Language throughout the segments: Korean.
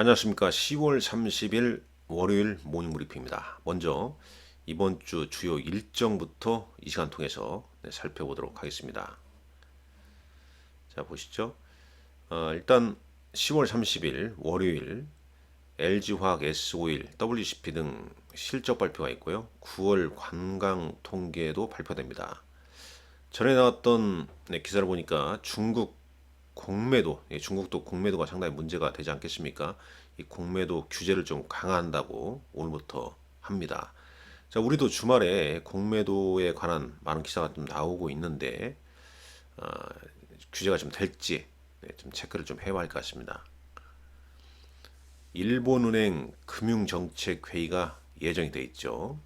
안녕하십니까. 10월 30일 월요일 모닝 브리핑입니다. 먼저 이번 주 주요 일정부터 이 시간 통해서 네, 살펴보도록 하겠습니다. 자, 보시죠. 어, 일단 10월 30일 월요일 LG화학 S51, WCP 등 실적 발표가 있고요. 9월 관광 통계도 발표됩니다. 전에 나왔던 네, 기사를 보니까 중국 공매도, 예, 중국도 공매도가 상당히 문제가 되지 않겠습니까? 이 공매도 규제를 좀 강화한다고 오늘부터 합니다. 자, 우리도 주말에 공매도에 관한 많은 기사가 좀 나오고 있는데 어, 규제가 좀 될지 네, 좀 체크를 좀 해봐야 할 것 같습니다. 일본은행 금융정책회의가 예정이 돼 있죠.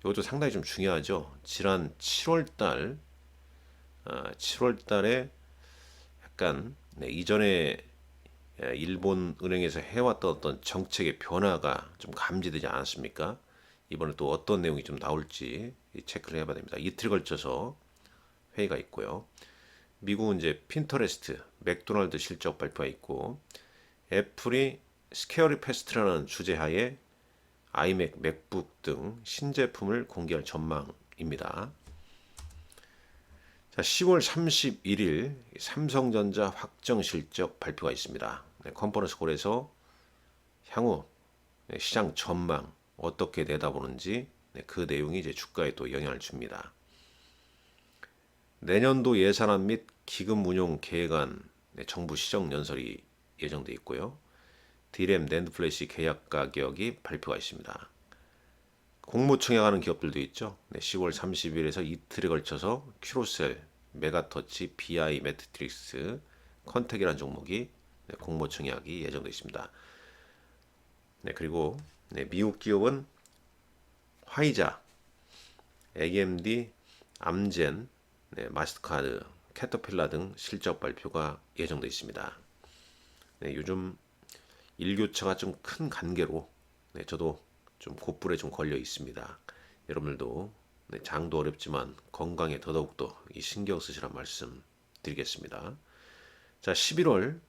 이것도 상당히 좀 중요하죠. 지난 7월달, 7월달에 약간 네, 이전에 예, 일본 은행에서 해왔던 어떤 정책의 변화가 좀 감지되지 않았습니까? 이번에 또 어떤 내용이 좀 나올지 체크를 해봐야 됩니다. 이틀 걸쳐서 회의가 있고요. 미국은 이제 핀터레스트, 맥도날드 실적 발표가 있고 애플이 스케어리 페스트라는 주제하에 아이맥, 맥북 등 신제품을 공개할 전망입니다. 자, 10월 31일 삼성전자 확정 실적 발표가 있습니다. 네, 컨퍼런스 콜에서 향후 네, 시장 전망 어떻게 내다보는지 네, 그 내용이 이제 주가에 또 영향을 줍니다. 내년도 예산안 및 기금 운용 계획안 네, 정부 시정 연설이 예정돼 있고요. 디램 낸드 플래시 계약 가격이 발표가 있습니다. 공모청약하는 기업들도 있죠. 네, 10월 30일에서 이틀에 걸쳐서 큐로셀, 메가터치, BI, 매트릭스, 컨택이라는 종목이 네, 공모 청약이 예정되어 있습니다. 네, 그리고 네, 미국 기업은 화이자, AMD, 암젠, 네, 마스터카드, 캐터필라 등 실적 발표가 예정되어 있습니다. 네, 요즘 일교차가 좀 큰 관계로 네, 저도 좀 곧불에 좀 걸려 있습니다. 여러분들도 네, 장도 어렵지만 건강에 더더욱더 이 신경 쓰시란 말씀 드리겠습니다. 자, 11월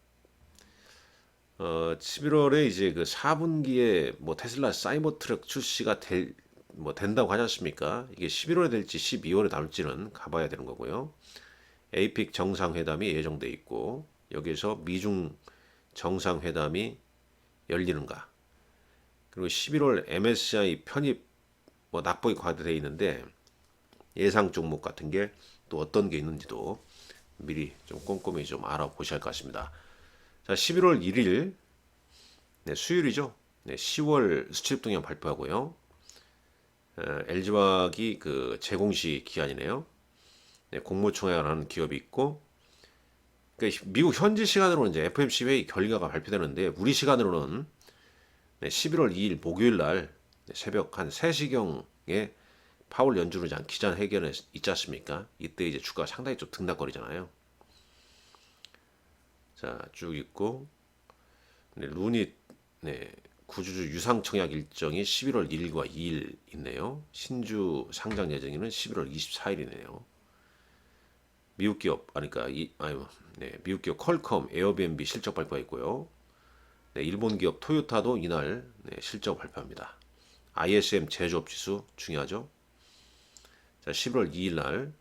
어, 11월에 이제 그 4분기에 뭐 테슬라 사이버 트럭 출시가 될, 뭐 된다고 하지 않습니까? 이게 11월에 될지 12월에 나올지는 가봐야 되는 거고요. 에이픽 정상회담이 예정돼 있고 여기에서 미중 정상회담이 열리는가? 그리고 11월 MSCI 편입 뭐 납부가 과대돼 있는데 예상 종목 같은 게 또 어떤 게 있는지도 미리 좀 꼼꼼히 좀 알아보셔야 할 것 같습니다. 자, 11월 1일 네, 수요일이죠. 네, 10월 수출입 동향 발표하고요. LG화학이 그 제공시 기간이네요. 네, 공모총회를 하는 기업이 있고 그러니까 미국 현지 시간으로는 이제 FMC 회의 결과가 발표되는데 우리 시간으로는 네, 11월 2일 목요일 날 네, 새벽 한 3시경에 파월 연준의장 기자 회견에 있지 않습니까? 이때 이제 주가가 상당히 좀 등락거리잖아요. 자, 쭉 있고 네, 루닛 네, 구주주 유상 청약 일정이 11월 1일과 2일 있네요. 신주 상장 예정일은 11월 24일이네요. 미국 기업 아니까 그러니까 이 아유 네, 미국 기업 퀄컴, 에어비앤비 실적 발표가 있고요. 네, 일본 기업 토요타도 이날 네, 실적 발표합니다. ISM 제조업 지수 중요하죠. 자, 11월 2일 날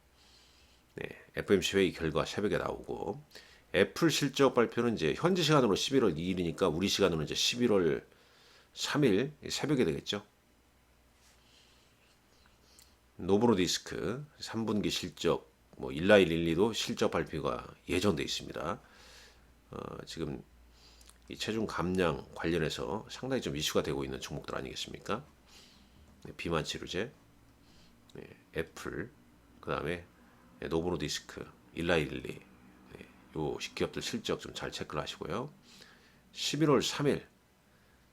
네, FMC 회의 결과 새벽에 나오고 애플 실적 발표는 이제 현지 시간으로 11월 2일이니까 우리 시간으로 이제 11월 3일 새벽에 되겠죠. 노브로디스크 3분기 실적 뭐 1라일 1, 2도 실적 발표가 예정돼 있습니다. 어, 지금 이 체중 감량 관련해서 상당히 좀 이슈가 되고 있는 종목들 아니겠습니까? 네, 비만 치료제, 네, 애플, 그 다음에 네, 노브로디스크, 1라일 1, 2, 요 기업들 실적 좀 잘 체크를 하시고요. 11월 3일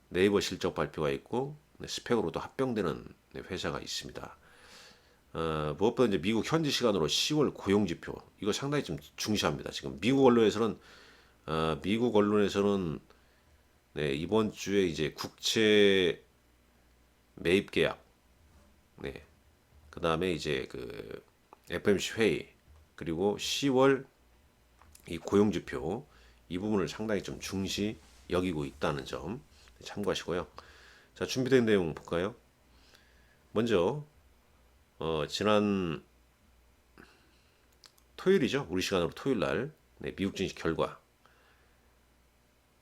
네이버 실적 발표가 있고 네, 스펙으로도 합병되는 네, 회사가 있습니다. 어, 무엇보다 이제 미국 현지 시간으로 10월 고용 지표 이거 상당히 좀 중시합니다. 지금 미국 언론에서는 어, 미국 언론에서는 네, 이번 주에 이제 국채 매입 계약, 네, 그 다음에 이제 그 FMC 회의 그리고 10월 이 고용지표 이 부분을 상당히 좀 중시하고 여기고 있다는 점 참고하시고요. 자, 준비된 내용 볼까요? 먼저 어, 지난 토요일이죠. 우리 시간으로 토요일 날 네, 미국 증시 결과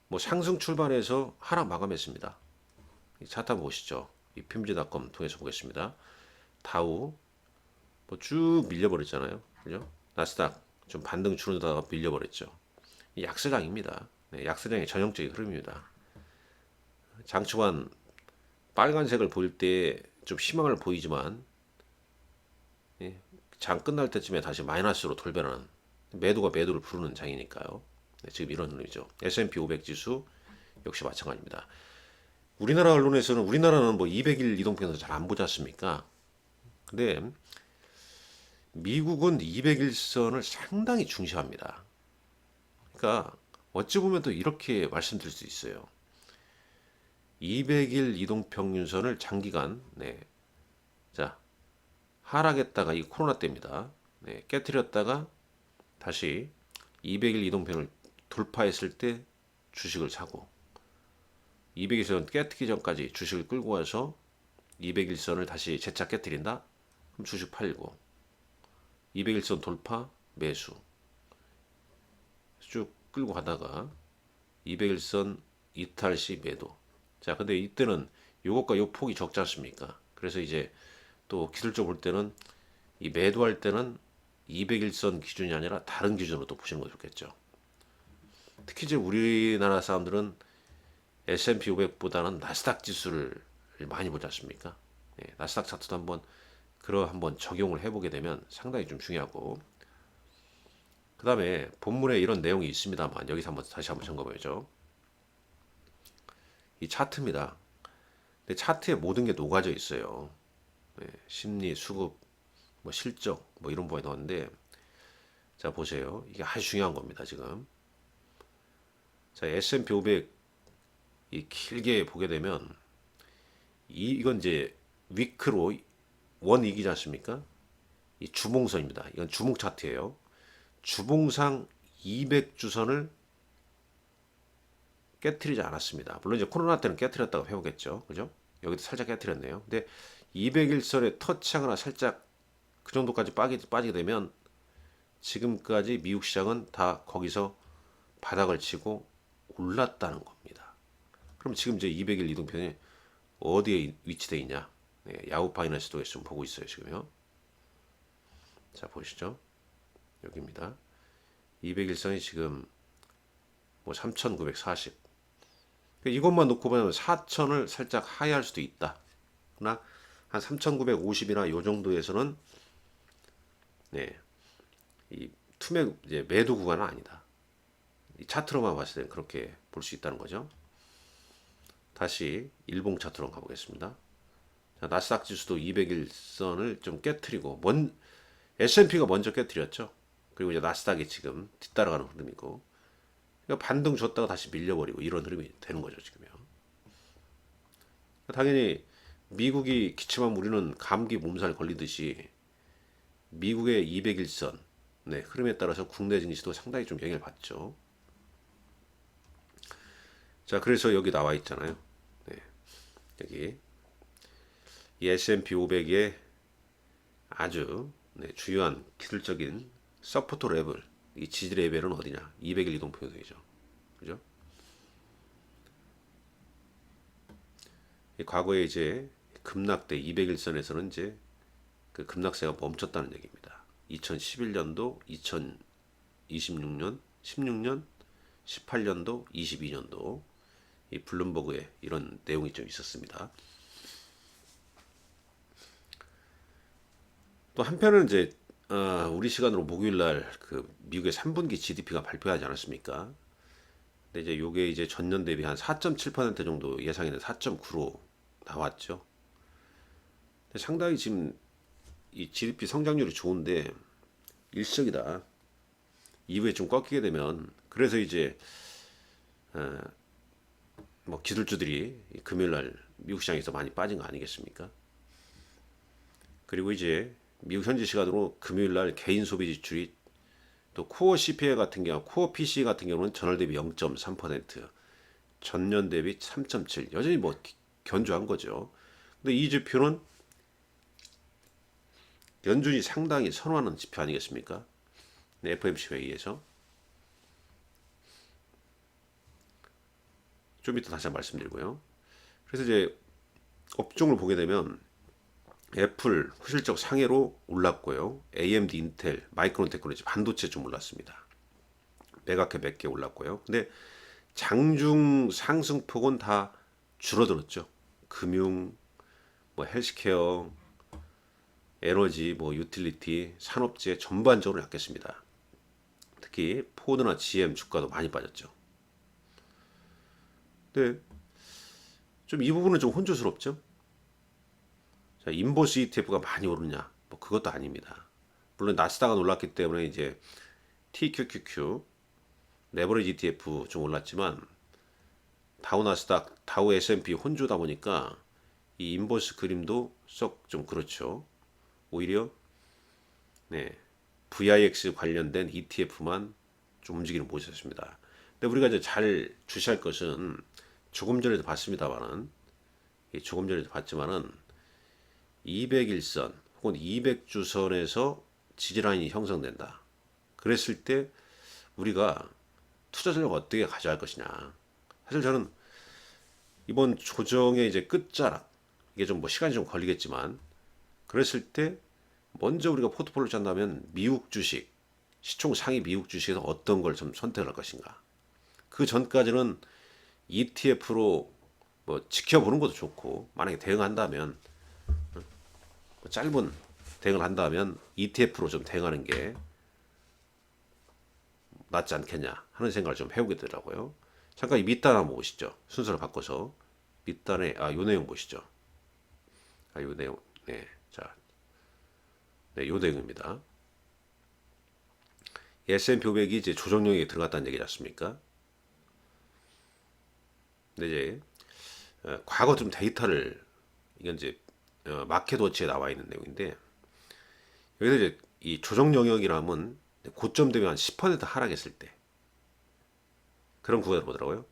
뭐 상승 출발해서 하락 마감했습니다. 이 차트 보시죠. 이 핌지닷컴 통해서 보겠습니다. 다우 뭐 쭉 밀려버렸잖아요. 그죠? 나스닥 좀 반등 주르다가 밀려버렸죠. 이 약세장입니다. 네, 약세장의 전형적인 흐름입니다. 장초반 빨간색을 보일 때 좀 희망을 보이지만 예, 장 끝날 때쯤에 다시 마이너스로 돌변하는 매도가 매도를 부르는 장이니까요. 네, 지금 이런 흐름이죠. S&P 500 지수 역시 마찬가지입니다. 우리나라 언론에서는 우리나라는 뭐 200일 이동평선 잘안 보지 않습니까? 근데 미국은 200일선을 상당히 중시합니다. 그러니까 어찌 보면 또 이렇게 말씀드릴 수 있어요. 200일 이동평균선을 장기간 네. 자 하락했다가 이 코로나 때입니다. 네, 깨뜨렸다가 다시 200일 이동평을 돌파했을 때 주식을 사고 200일선 깨뜨기 전까지 주식을 끌고 와서 200일선을 다시 재차 깨뜨린다? 그럼 주식 팔고. 200일선 돌파 매수. 쭉 끌고 가다가 200일선 이탈 시 매도. 자 근데 이때는 요것과 요 폭이 적지 않습니까? 그래서 이제 또 기술적으로 볼 때는 이 매도할 때는 200일선 기준이 아니라 다른 기준으로 또 보시는 거 좋겠죠. 특히 이제 우리나라 사람들은 S&P 500보다는 나스닥 지수를 많이 보지 않습니까? 예, 나스닥 차트도 한번 그러 한번 적용을 해보게 되면 상당히 좀 중요하고. 그 다음에 본문에 이런 내용이 있습니다만 여기서 한번 다시 한번 점검해죠. 이 차트입니다. 근데 차트에 모든 게 녹아져 있어요. 네, 심리, 수급, 뭐 실적 뭐 이런 부분이 나왔는데 자 보세요. 이게 아주 중요한 겁니다 지금. 자 S&P 500 이 길게 보게 되면 이 이건 이제 위크로 원 이기지 않습니까? 이 주봉선입니다. 이건 주봉 차트예요. 주봉상 200주선을 깨뜨리지 않았습니다. 물론 이제 코로나 때는 깨뜨렸다고 해보겠죠. 그죠? 여기도 살짝 깨뜨렸네요. 근데 200일선에 터치하거나 살짝 그 정도까지 빠기, 빠지게 되면 지금까지 미국 시장은 다 거기서 바닥을 치고 올랐다는 겁니다. 그럼 지금 이제 200일 이동편이 어디에 위치되어 있냐? 네, 야후 파이낸스도 좀 보고 있어요 지금요. 자 보시죠. 여기입니다. 200일선이 지금 뭐 3,940. 이것만 놓고 보면 4,000을 살짝 하회할 수도 있다. 그러나 한 3,950이나 요 정도에서는 네, 이 투매 이제 매도 구간은 아니다. 이 차트로만 봤을 땐 그렇게 볼 수 있다는 거죠. 다시 일봉 차트로 가보겠습니다. 자, 나스닥 지수도 200일선을 좀 깨트리고 먼 S&P가 먼저 깨트렸죠. 그리고 이제 나스닥이 지금 뒤따라가는 흐름이고 그러니까 반등 줬다가 다시 밀려버리고 이런 흐름이 되는 거죠 지금요. 당연히 미국이 기침하면 우리는 감기 몸살 걸리듯이 미국의 200일선 네, 흐름에 따라서 국내 증시도 상당히 좀 영향을 받죠. 자, 그래서 여기 나와 있잖아요. 네, 여기 이 S&P 500의 아주 네, 주요한 기술적인 서포트 레벨, 이 지지 레벨은 어디냐? 200일 이동 평균이죠. 그죠? 이 과거에 이제 급락대 200일선에서는 이제 그 급락세가 멈췄다는 얘기입니다. 2011년도, 2026년, 16년, 18년도, 22년도 이 블룸버그에 이런 내용이 좀 있었습니다. 또 한편은 이제 어, 우리 시간으로 목요일 날 그 미국의 3분기 GDP가 발표하지 않았습니까? 근데 이제 요게 이제 전년 대비 한 4.7% 정도 예상에는 4.9로 나왔죠. 상당히 지금 이 GDP 성장률이 좋은데 일시적이다. 이후에 좀 꺾이게 되면 그래서 이제 어, 뭐 기술주들이 금요일 날 미국 시장에서 많이 빠진 거 아니겠습니까? 그리고 이제 미국 현지 시간으로 금요일 날 개인 소비 지출이 또 코어 CPI 같은 경우, 코어 PC 같은 경우는 전월 대비 0.3%, 전년 대비 3.7 여전히 뭐 기- 견조한 거죠. 근데 이 지표는 연준이 상당히 선호하는 지표 아니겠습니까? 네, FOMC 회의에서 좀 이따 다시 한번 말씀드리고요. 그래서 이제 업종을 보게 되면 애플 후실적 상해로 올랐고요. AMD, 인텔, 마이크론 테크놀로지 반도체 좀 올랐습니다. 매각해 몇개 올랐고요. 근데 장중 상승폭은 다 줄어들었죠. 금융, 뭐 헬스케어, 에너지, 뭐 유틸리티, 산업재 전반적으로 약했습니다. 특히 포드나 GM 주가도 많이 빠졌죠. 근데 좀 이 부분은 좀 혼조스럽죠. 자, 인버스 ETF가 많이 오르냐? 뭐 그것도 아닙니다. 물론 나스닥은 올랐기 때문에 이제 TQQQ 레버리지 ETF 좀 올랐지만 다우 나스닥, 다우 S&P 혼조다 보니까 이 인버스 그림도 썩 좀 그렇죠. 오히려 네, VIX 관련된 ETF만 좀 움직이는 모습이었습니다. 근데 우리가 이제 잘 주시할 것은 조금 전에도 봤습니다만은 예, 조금 전에도 봤지만은 200일선 혹은 200주선에서 지지라인이 형성된다. 그랬을 때 우리가 투자 전략을 어떻게 가져갈 것이냐. 사실 저는 이번 조정의 이제 끝자락 이게 좀 뭐 시간이 좀 걸리겠지만 그랬을 때 먼저 우리가 포트폴리오 짠다면 미국 주식 시총 상위 미국 주식에서 어떤 걸 좀 선택할 것인가. 그 전까지는 ETF로 뭐 지켜보는 것도 좋고 만약에 대응한다면 어, 뭐 짧은 대응을 한다면 ETF로 좀 대응하는 게 낫지 않겠냐 하는 생각을 좀 해보게 되더라고요. 잠깐 이 밑단 한번 보시죠. 순서를 바꿔서 밑단에 아 요 내용 보시죠. 아 요 내용 네. 자. 네, 요 내용입니다. S&P 500이 이제 조정령에 들어갔다는 얘기지 않습니까? 근데 이제 어, 과거 좀 데이터를 이건 이제 어, 마켓워치에 나와 있는 내용인데 여기서 이제 이 조정 영역이라면 고점 대비 한10% 하락했을 때 그런 구간을 보더라고요.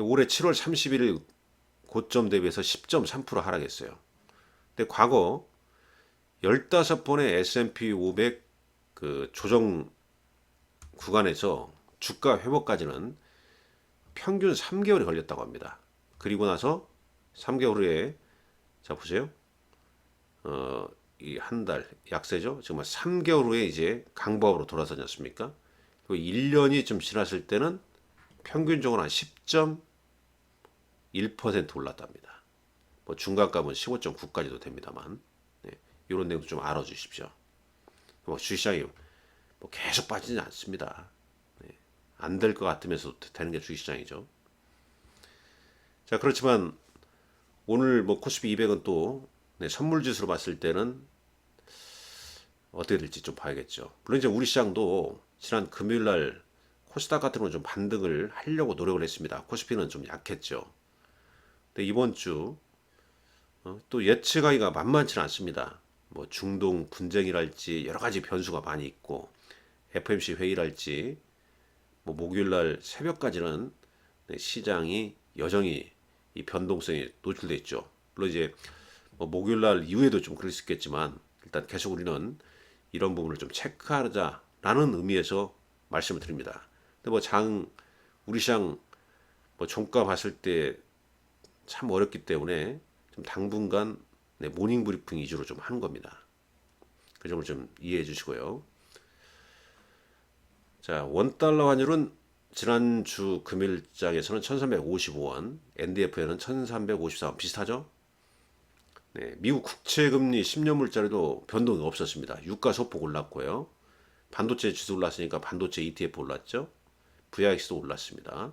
올해 7월 31일 고점 대비해서 10.3% 하락했어요. 근데 과거 15번의 S&P 500 그 조정 구간에서 주가 회복까지는 평균 3개월이 걸렸다고 합니다. 그리고 나서 3개월 후에 자 보세요. 어, 이 한 달 약세죠. 정말 3개월 후에 이제 강보합으로 돌아서지 않습니까? 그리고 1년이 좀 지났을 때는 평균적으로 한 10.1% 올랐답니다. 뭐 중간값은 15.9까지도 됩니다만 네, 이런 내용도 좀 알아주십시오. 뭐 주시장이 뭐 계속 빠지지 않습니다. 네, 안될 것 같으면서 되는 게 주시장이죠. 자 그렇지만 오늘 뭐 코스피 200은 또 네, 선물 지수로 봤을 때는 어떻게 될지 좀 봐야겠죠. 물론 이제 우리 시장도 지난 금요일 날 코스닥 같은 건 좀 반등을 하려고 노력을 했습니다. 코스피는 좀 약했죠. 근데 이번 주 어, 또 예측하기가 만만치는 않습니다. 뭐 중동 분쟁이랄지 여러 가지 변수가 많이 있고 FMC 회의랄지 뭐 목요일 날 새벽까지는 네, 시장이 여전히 이 변동성이 노출돼 있죠. 물론 이제 뭐 목요일 날 이후에도 좀 그럴 수 있겠지만 일단 계속 우리는 이런 부분을 좀 체크하자라는 의미에서 말씀을 드립니다. 근데 뭐 장 우리 시장 뭐 종가 봤을 때 참 어렵기 때문에 좀 당분간 네, 모닝 브리핑 위주로 좀 하는 겁니다. 그 점을 좀 이해해 주시고요. 자, 원 달러 환율은 지난주 금일장에서는 1355원, NDF에는 1354원 비슷하죠? 네, 미국 국채 금리 10년 물자리도 변동이 없었습니다. 유가 소폭 올랐고요. 반도체 지수 올랐으니까 반도체 ETF 올랐죠. VIX도 올랐습니다.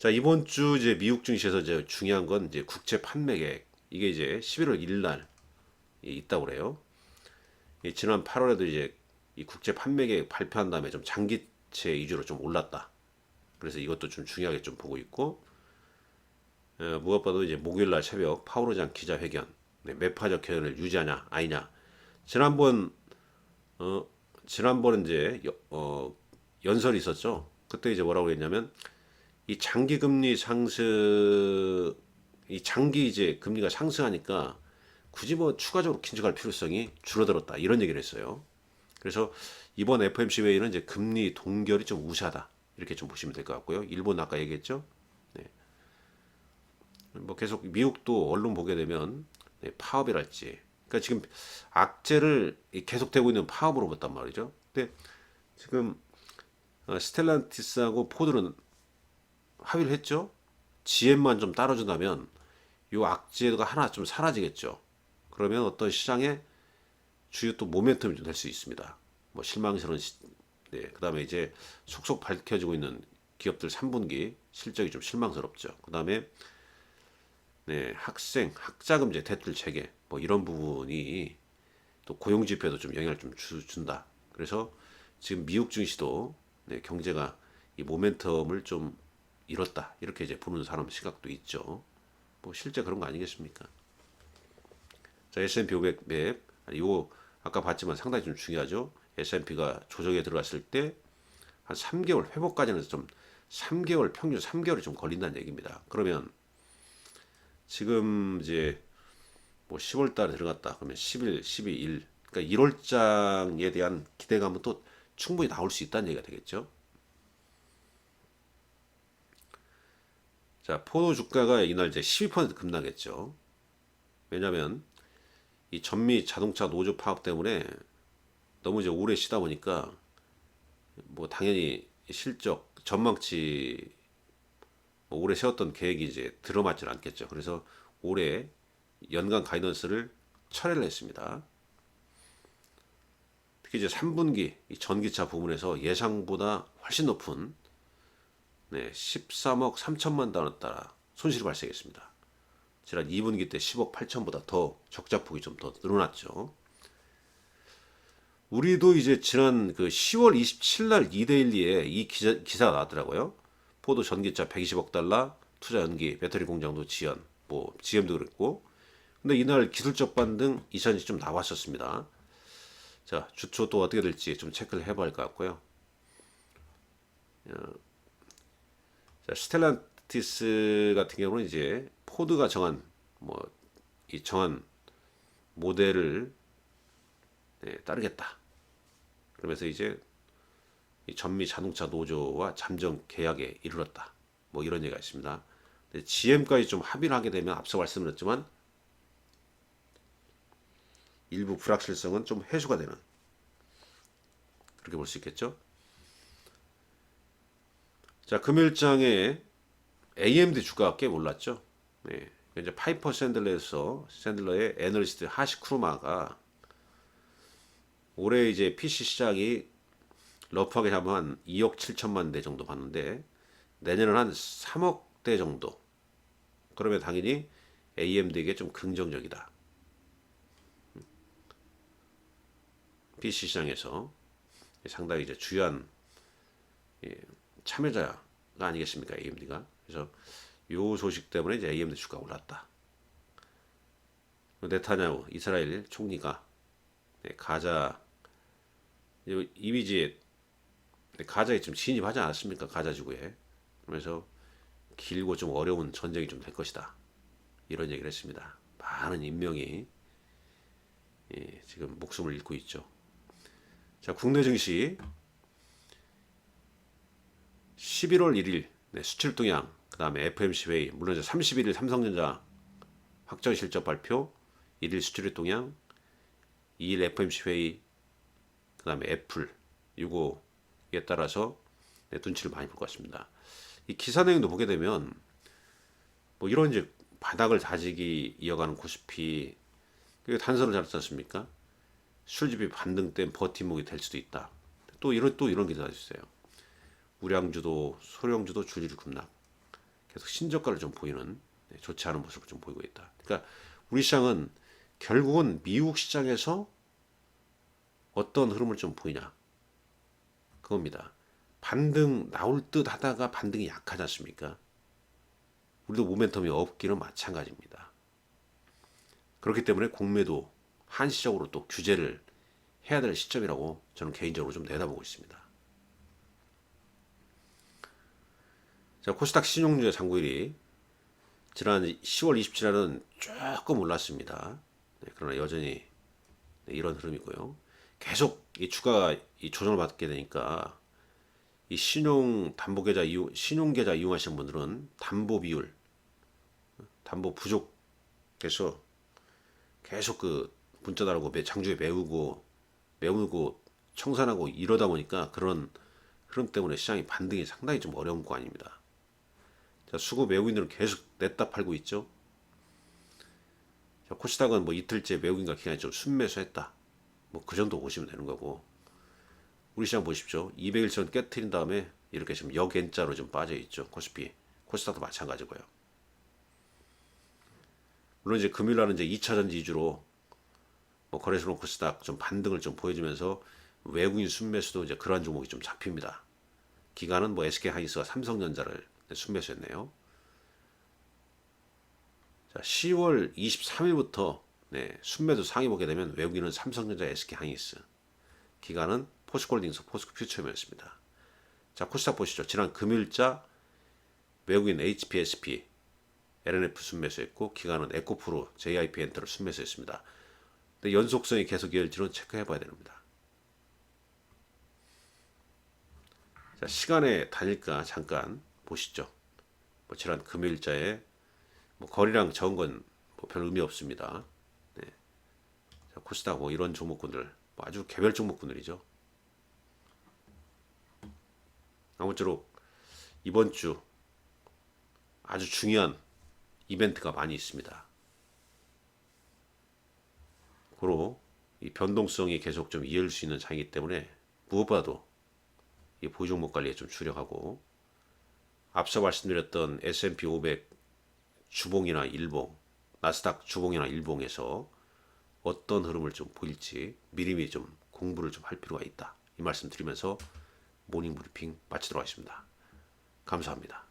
자, 이번 주 이제 미국 증시에서 이제 중요한 건 이제 국채 판매액. 이게 이제 11월 1일 날 있다고 그래요. 이 지난 8월에도 이제 이 국제 판매액 발표한 다음에 좀 장기채 위주로 좀 올랐다. 그래서 이것도 좀 중요하게 좀 보고 있고 어, 무엇보다도 이제 목요일 날 새벽 파우로장 기자회견 네, 매파적 견해를 유지하냐 아니냐 지난번 어 지난번 이제 여- 어 연설이 있었죠. 그때 이제 뭐라고 했냐면 이 장기 금리 상승, 이 장기 이제 금리가 상승하니까 굳이 뭐 추가적으로 긴축할 필요성이 줄어들었다 이런 얘기를 했어요. 그래서 이번 FOMC 회의는 이제 금리 동결이 좀 우세하다 이렇게 좀 보시면 될 것 같고요. 일본 아까 얘기했죠. 네. 뭐 계속 미국도 언론 보게 되면 네, 파업이랄지 그러니까 지금 악재를 이 계속되고 있는 파업으로 봤단 말이죠. 근데 지금 어, 스텔란티스하고 포드는 합의를 했죠. GM만 좀 따라준다면 요 악재가 하나 좀 사라지겠죠. 그러면 어떤 시장에 주요 또 모멘텀이 좀 될 수 있습니다. 뭐 실망스러운 시, 네, 그다음에 이제 속속 밝혀지고 있는 기업들 3분기 실적이 좀 실망스럽죠. 그다음에 네, 학생 학자금제 대출 체계 뭐 이런 부분이 또 고용 지표에도 좀 영향을 좀 주, 준다. 그래서 지금 미국 증시도 네, 경제가 이 모멘텀을 좀 잃었다. 이렇게 이제 보는 사람 시각도 있죠. 뭐 실제 그런 거 아니겠습니까? 자, S&P 500 맵. 이거 아까 봤지만 상당히 좀 중요하죠. S&P가 조정에 들어갔을 때 한 3개월 회복까지는 좀 3개월 평균 3개월이 좀 걸린다는 얘기입니다. 그러면 지금 이제 뭐 10월 달에 들어갔다. 그러면 10일, 12일. 그러니까 1월장에 대한 기대감은 또 충분히 나올 수 있다는 얘기가 되겠죠. 자, 포도 주가가 이날 이제 12% 급락했죠. 왜냐면 이 전미 자동차 노조 파업 때문에 너무 이제 오래 쉬다 보니까 뭐 당연히 실적 전망치 뭐 오래 세웠던 계획이 이제 들어맞질 않겠죠. 그래서 올해 연간 가이던스를 철회를 했습니다. 특히 이제 3분기 이 전기차 부분에서 예상보다 훨씬 높은 네, 13억 3천만 달러 따라 손실이 발생했습니다. 지난 2분기 때 10억 8천보다 더 적자 폭이 좀 더 늘어났죠. 우리도 이제 지난 그 10월 27일 날 이데일리에 이 기사, 기사가 나왔더라고요. 포도 전기차 120억 달러 투자 연기, 배터리 공장도 지연, 뭐 GM도 그랬고. 근데 이날 기술적 반등 이천이 좀 나왔었습니다. 자, 주초 또 어떻게 될지 좀 체크를 해봐야 할 것 같고요. 자, 스텔란 티스 같은 경우는 이제 포드가 정한 뭐 이 정한 모델을 네, 따르겠다. 그러면서 이제 이 전미 자동차 노조와 잠정 계약에 이르렀다. 뭐 이런 얘기가 있습니다. GM까지 좀 합의를 하게 되면 앞서 말씀드렸지만 일부 불확실성은 좀 해소가 되는 그렇게 볼 수 있겠죠. 자 금일장에 AMD 주가가 꽤 올랐죠. 네. 이제 파이퍼 샌들러에서 샌들러의 애널리스트 하시 크루마가 올해 이제 PC 시장이 러프하게 잡으면 한 2억 7천만 대 정도 봤는데 내년은 한 3억 대 정도. 그러면 당연히 AMD에게 좀 긍정적이다. PC 시장에서 상당히 이제 주요한 예, 참여자가 아니겠습니까 AMD가 그래서 요 소식 때문에 이제 AMD 주가 올랐다. 네타냐후 이스라엘 총리가 네, 가자 이미지에 가자에 좀 진입하지 않았습니까 가자 지구에 그래서 길고 좀 어려운 전쟁이 좀 될 것이다 이런 얘기를 했습니다. 많은 인명이 예, 지금 목숨을 잃고 있죠. 자 국내 증시 11월 1일 네, 수출 동향 그 다음에 FMC 회의, 물론 이제 31일 삼성전자 확정 실적 발표, 1일 수출입 동향, 2일 FMC 회의, 그 다음에 애플, 이거에 따라서 네, 눈치를 많이 볼 것 같습니다. 이 기사 내용도 보게 되면 뭐 이런 이제 바닥을 다지기 이어가는 코스피 그 단서를 잘했지 않습니까? 술집이 반등된 버팀목이 될 수도 있다. 또 이런 또 이런 기사가 있어요. 우량주도 소량주도 줄줄 급락. 계속 신저가를 좀 보이는 네, 좋지 않은 모습을 좀 보이고 있다. 그러니까 우리 시장은 결국은 미국 시장에서 어떤 흐름을 좀 보이냐 그겁니다. 반등 나올 듯 하다가 반등이 약하지 않습니까? 우리도 모멘텀이 없기는 마찬가지입니다. 그렇기 때문에 공매도 한시적으로 또 규제를 해야 될 시점이라고 저는 개인적으로 좀 내다보고 있습니다. 자, 코스닥 신용주의 장고일이 지난 10월 27일은 조금 올랐습니다. 네, 그러나 여전히 네, 이런 흐름이고요. 계속 이 주가가 이 조정을 받게 되니까 이 신용 담보 계좌 이용 신용 계좌 이용하시는 분들은 담보 비율 담보 부족해서 계속 그 문자 달고 매- 장주에 메우고 메우고 청산하고 이러다 보니까 그런 흐름 때문에 시장이 반등이 상당히 좀 어려운 구간입니다. 자, 수급 외국인들은 계속 냈다 팔고 있죠. 자, 코스닥은 뭐 이틀째 외국인과 기관이 좀 순매수했다. 뭐 그 정도 보시면 되는 거고. 우리 시장 보십시오. 200일선 깨트린 다음에 이렇게 지금 역N자로 좀 빠져 있죠. 코스피, 코스닥도 마찬가지고요. 물론 이제 금요일 날은 이제 2차전지 위주로 뭐 거래소로 코스닥 좀 반등을 좀 보여주면서 외국인 순매수도 이제 그러한 종목이 좀 잡힙니다. 기간은 뭐 SK 하이닉스가 삼성전자를 순매수했네요. 자, 10월 23일부터 네, 순매도 상위 보게 되면 외국인은 삼성전자, SK 하이닉스, 기간은 포스코홀딩스, 포스코 퓨처이었습니다. 자, 코스닥 보시죠. 지난 금일자 외국인 HPSP, LNF 순매수했고 기간은 에코프로, JIP 엔터를 순매수했습니다. 근데 연속성이 계속 이어질지는 체크해봐야 됩니다. 자, 시간의 단일가 잠깐 보시죠. 뭐 지난 금일자에 뭐 거리랑 적은 건뭐 별 의미 없습니다. 네. 자, 코스닥 뭐 이런 종목군들 뭐 아주 개별 종목군들이죠. 아무쪼록 이번 주 아주 중요한 이벤트가 많이 있습니다. 고로 이 변동성이 계속 좀 이어질 수 있는 장이기 때문에 무엇보다도 이 보유 종목 관리에 좀 주력하고 앞서 말씀드렸던 S&P 500 주봉이나 일봉, 나스닥 주봉이나 일봉에서 어떤 흐름을 좀 보일지 미리미리 좀 공부를 좀 할 필요가 있다. 이 말씀 드리면서 모닝 브리핑 마치도록 하겠습니다. 감사합니다.